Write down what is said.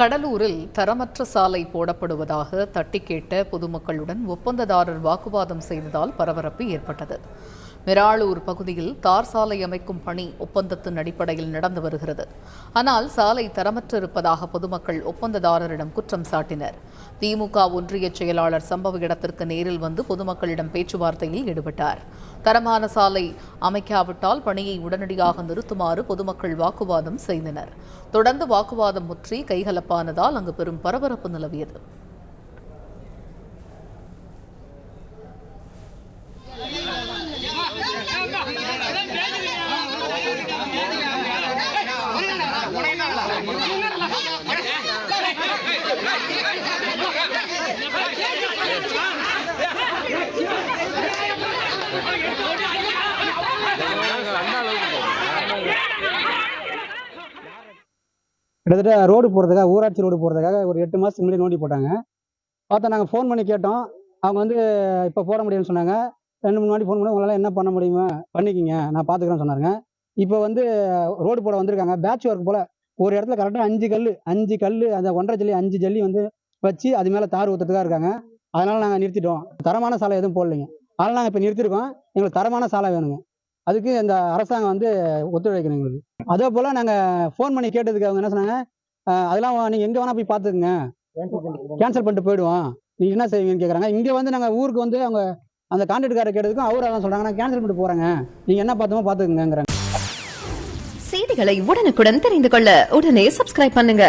கடலூரில் தரமற்ற சாலை போடப்படுவதாக தட்டி கேட்ட பொதுமக்களுடன் ஒப்பந்ததாரர் வாக்குவாதம் செய்ததால் பரபரப்பு ஏற்பட்டது. மிராளூர் பகுதியில் தார் சாலை அமைக்கும் பணி ஒப்பந்தத்தின் அடிப்படையில் நடந்து வருகிறது. ஆனால் சாலை தரமற்றிருப்பதாக பொதுமக்கள் ஒப்பந்ததாரரிடம் குற்றம் சாட்டினர். திமுக ஒன்றிய செயலாளர் சம்பவ இடத்திற்கு நேரில் வந்து பொதுமக்களிடம் பேச்சுவார்த்தையில் ஈடுபட்டார். தரமான சாலை அமைக்காவிட்டால் பணியை உடனடியாக நிறுத்துமாறு பொதுமக்கள் வாக்குவாதம் செய்தனர். தொடர்ந்து வாக்குவாதம் முற்றி கைகலப்பானதால் அங்கு பெரும் பரபரப்பு நிலவியது. கிட்டத்தட்ட ரோடு போடுறதுக்காக ஊராட்சி ரோடு போடுறதுக்காக ஒரு எட்டு மாதத்துக்கு முன்னாடி நோண்டி போட்டாங்க. பார்த்தா நாங்கள் ஃபோன் பண்ணி கேட்டோம். அவங்க வந்து இப்போ போட முடியும்னு சொன்னாங்க. ரெண்டு மூணு வாட்டி ஃபோன் பண்ணி உங்களால் என்ன பண்ண முடியுமா பண்ணிக்கிங்க. நான் பார்த்துக்கிறேன்னு சொன்னாங்க இப்போ வந்து ரோடு போட வந்திருக்காங்க. பேட்ச் ஒர்க் போல் ஒரு இடத்துல கரெக்டாக அஞ்சு கல் அஞ்சு கல் அந்த ஒன்றரை ஜல்லி அஞ்சு ஜல்லி வந்து வச்சு அது மேலே தார் ஊற்றுறதுக்காக இருக்காங்க. அதனால் நாங்கள் நிறுத்திட்டோம். தரமான சாலை எதுவும் போடலைங்க. அதனால் நாங்கள் இப்போ நிறுத்திருக்கோம். எங்களுக்கு தரமான சாலை வேணுங்க. அதுக்கு இந்த அரசாங்கம் வந்து ஒத்துழைக்கணும் எங்களுக்கு அதே போல் நாங்கள் ஃபோன் பண்ணி கேட்டதுக்கு அவங்க என்ன சொன்னாங்க அதெல்லாம் நீங்கள் எங்கே வேணால் போய் பார்த்துக்குங்க கேன்சல் பண்ணிட்டு போயிடுவோம். நீங்கள் என்ன செய்வீங்கன்னு கேட்குறாங்க இங்கே வந்து நாங்கள் ஊருக்கு வந்து அவங்க அந்த கான்ட்ராக்ட்காரர் கேட்டதுக்கும் அவர் அதான் சொல்கிறாங்க நான் கேன்சல் பண்ணிட்டு போகிறேங்க நீங்கள் என்ன பார்த்தோமோ பார்த்துக்குங்கிறாங்க செய்திகளை உடனுக்குடன் தெரிந்து கொள்ள உடனே சப்ஸ்கிரைப் பண்ணுங்க.